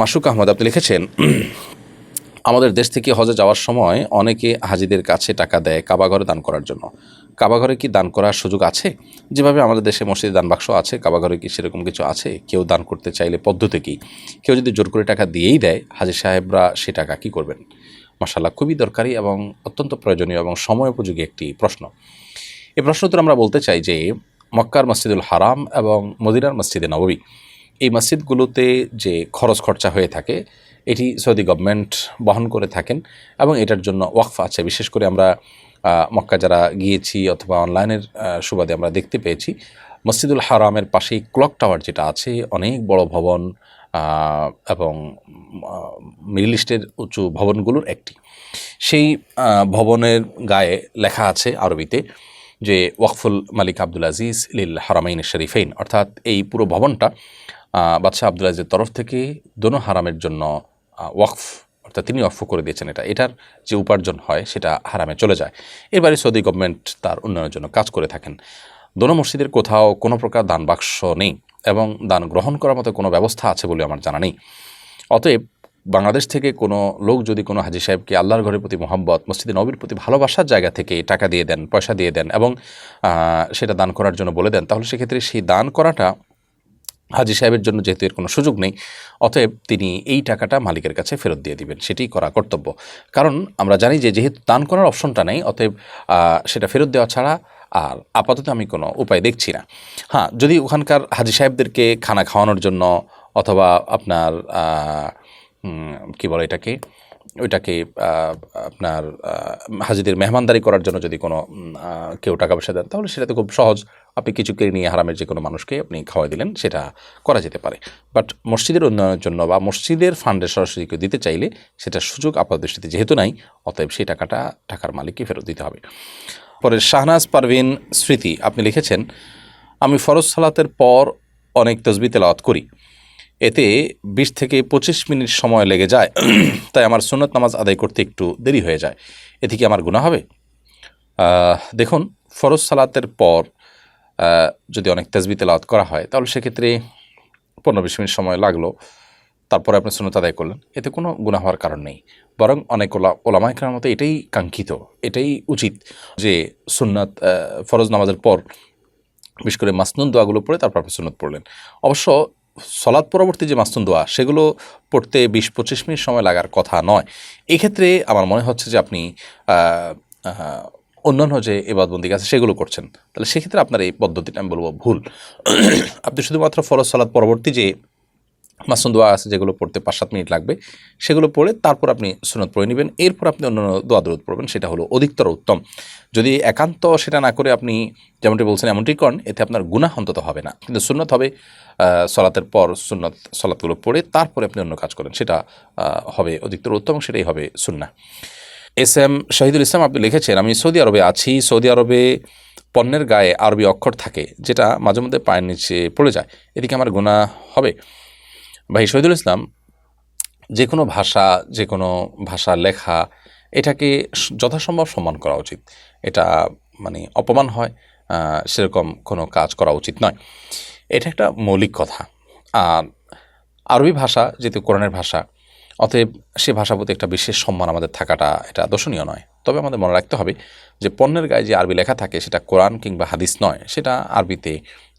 মাসুক আহমদ, আপনি লিখেছেন, আমাদের দেশ থেকে হজে যাওয়ার সময় অনেকে হাজিদের কাছে টাকা দেয় কাবাঘরে দান করার জন্য। কাবাঘরে কি দান করার সুযোগ আছে? যেভাবে আমাদের দেশে মসজিদে দান বাক্স আছে, কাবাঘরে কি সেরকম কিছু আছে? কেউ দান করতে চাইলে পদ্ধতি কী? কেউ যদি জোর করে টাকা দিয়েই দেয়, হাজির সাহেবরা সে টাকা কী করবেন? মাসাল্লাহ খুবই দরকারি এবং অত্যন্ত প্রয়োজনীয় এবং সময় উপযোগী একটি প্রশ্ন। এই প্রশ্ন উত্তর আমরা বলতে চাই যে, মক্কার মসজিদুল হারাম এবং মদিনার মসজিদে নববী এই মসজিদগুলোতে যে খরচ খরচা হয়ে থাকে, এটি সৌদি গভর্নমেন্ট বহন করে থাকেন এবং এটার জন্য ওয়াকফ আছে। বিশেষ করে আমরা মক্কা যারা গিয়েছি অথবা অনলাইনের সুবাদে আমরা দেখতে পেয়েছি, মসজিদুল হারামের পাশেই ক্লক টাওয়ার যেটা আছে, অনেক বড় ভবন এবং মিডল ইস্টের উঁচু ভবনগুলোর একটি। সেই ভবনের গায়ে লেখা আছে আরবিতে যে, ওয়াকফুল মালিক আব্দুল আজিজ লিল হারামাইন শরীফাইন। অর্থাৎ এই পুরো ভবনটা বাদশাহ আব্দুল আজিজের তরফ থেকে দোনো হারামের জন্য ওয়াকফ, অর্থাৎ তিনি ওয়াকফ করে দিয়েছেন এটা। এটার যে উপার্জন হয়, সেটা হারামে চলে যায়। এবারে সৌদি গভর্নমেন্ট তার উন্নয়নের জন্য কাজ করে থাকেন। দোনো মসজিদের কোথাও কোনো প্রকার দান বাক্স নেই এবং দান গ্রহণ করার মতো কোনো ব্যবস্থা আছে বলে আমার জানা নেই। অতএব বাংলাদেশ থেকে কোনো লোক যদি কোনো হাজি সাহেবকে আল্লাহর ঘরের প্রতি মোহাম্মত মসজিদে নবীর প্রতি ভালোবাসার জায়গা থেকে টাকা দিয়ে দেন, পয়সা দিয়ে দেন এবং সেটা দান করার জন্য বলে দেন, তাহলে সেক্ষেত্রে সেই দান করাটা হাজি সাহেবের জন্য যেহেতু এর কোনো সুযোগ নেই, অতএব তিনি এই টাকাটা মালিকের কাছে ফেরত দিয়ে দিবেন সেটি করা কর্তব্য। কারণ আমরা জানি যে যেহেতু দান করার অপশনটা নেই, অতএব সেটা ফেরত দেওয়া ছাড়া আর আপাতত আমি কোনো উপায় দেখছি না। হ্যাঁ যদি ওখানকার হাজি সাহেবদেরকে খানা খাওয়ানোর জন্য অথবা আপনার কি বলে এটাকে ওইটাকে আপনার হাজিদের মেহমানদারি করার জন্য যদি কোনো কেউ টাকা পয়সা দেন, তাহলে সেটাতে খুব সহজ। আপনি কিছু কিনে নিয়ে হারামের যে কোনো মানুষকে আপনি খাওয়াই দিলেন, সেটা করা যেতে পারে। বাট মসজিদের উন্নয়নের জন্য বা মসজিদের ফান্ডে সরাসরি কেউ দিতে চাইলে সেটা সুযোগ আপাত দৃষ্টিতে যেহেতু নাই, অতএব সেই টাকাটা টাকার মালিককে ফেরত দিতে হবে। পরে শাহনাজ পারভিন স্মৃতি, আপনি লিখেছেন, আমি ফরজ সালাতের পর অনেক তসবি তেলাওয়াত করি। এতে বিশ থেকে পঁচিশ মিনিট সময় লেগে যায়। তাই আমার সুন্নত নামাজ আদায় করতে একটু দেরি হয়ে যায়। এতে কি আমার গুণা হবে? দেখুন, ফরজ সালাতের পর যদি অনেক তেজবি তেলাওয়াত করা হয়, তাহলে সেক্ষেত্রে পনেরো বিশ মিনিট সময় লাগল। তারপরে আপনি সুন্নত আদায় করলেন। এতে কোনো গুণা হওয়ার কারণ নেই। বরং অনেক ওলা ওলামাইকার মতো এটাই কাঙ্ক্ষিত, এটাই উচিত যে সুন্নাত ফরজ নামাজের পর বিশেষ করে মাসনুন দোয়াগুলো পড়ে তারপর আপনি সুন্নত পড়লেন। অবশ্য সলাৎ পরবর্তী যে মাস্তুন দোয়া, সেগুলো পড়তে বিশ পঁচিশ মিনিট সময় লাগার কথা নয়। এক্ষেত্রে আমার মনে হচ্ছে যে আপনি অন্যান্য যে এবাদবন্দি আছে সেগুলো করছেন। তাহলে সেক্ষেত্রে আপনার এই পদ্ধতিটা আমি বলব ভুল। আপনি শুধুমাত্র ফরজ সলাদ পরবর্তী যে মাসুন দোয়া আছে, যেগুলো পড়তে পাঁচ সাত মিনিট লাগবে, সেগুলো পড়ে তারপর আপনি সুনত পড়ে নেবেন। এরপর আপনি অন্যান্য দোয়া দরুদ পড়বেন, সেটা হলো অধিকতর উত্তম। যদি একান্ত সেটা না করে আপনি যেমনটি বলছেন এমনটি করেন, এতে আপনার গুনাহ অন্তত হবে না। কিন্তু সুন্নত হবে সলাতের পর সুন্নত, সলাতগুলো পড়ে তারপরে আপনি অন্য কাজ করেন, সেটা হবে অধিকতর উত্তম, সেটাই হবে সুন্না এস এম শহীদুল ইসলাম আপনি লিখেছেন, আমি সৌদি আরবে আছি, সৌদি আরবে পণ্যের গায়ে আরবি অক্ষর থাকে, যেটা মাঝে মধ্যে পায়ের নিচে পড়ে যায়, এদিকে আমার গুণা হবে। ভাই, শহীদুল ইসলাম যে কোনো ভাষা যে কোনো ভাষা, লেখা, এটাকে যথাসম্ভব সম্মান করা উচিত। এটা মানে অপমান হয় সেরকম কোনো কাজ করা উচিত নয়। এটা একটা মৌলিক কথা। আর আরবি ভাষা, যেহেতু কোরআনের ভাষা, অতএব সে ভাষার প্রতি একটা বিশেষ সম্মান আমাদের থাকাটা এটা দর্শনীয় নয়। তবে আমাদের মনে রাখতে হবে যে পণ্যের গায়ে যে আরবি লেখা থাকে সেটা কোরআন কিংবা হাদিস নয়, সেটা আরবিতে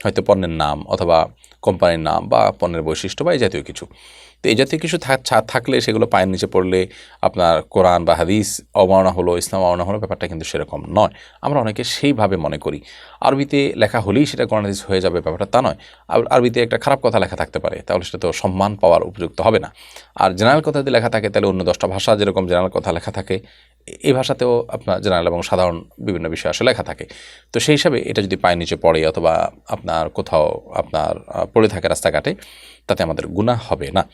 হয়তো পণ্যের নাম অথবা কোম্পানির নাম বা পণ্যের বৈশিষ্ট্য বা এই জাতীয় কিছু। তো এই জাতীয় কিছু থাকলে সেগুলো পায়ের নিচে পড়লে আপনার কোরআন বা হাদিস অবমাননা হলো, ইসলাম অবমাননা হলো, ব্যাপারটা কিন্তু সেরকম নয়। আমরা অনেকে সেইভাবে মনে করি। আরবিতে লেখা হলেই সেটা কোরআন হাদিস হয়ে যাবে, ব্যাপারটা তা নয়। আর আরবিতে একটা খারাপ কথা লেখা থাকতে পারে, তাহলে সেটা তো সম্মান পাওয়ার উপযুক্ত হবে না। আর জেনারেল কথা যদি লেখা থাকে তাহলে অন্য দশটা ভাষা যেরকম জেনারেল কথা লেখা থাকে এই ভাষাতেও আপনার জেনারেল এবং সাধারণ বিভিন্ন বিষয় আসলে লেখা থাকে। তো সেই হিসাবে এটা যদি পায়ের নিচে পড়ে অথবা আপনার কোথাও আপনার পড়ে থাকে রাস্তাঘাটে, তাতে আমাদের গুণা হবে না।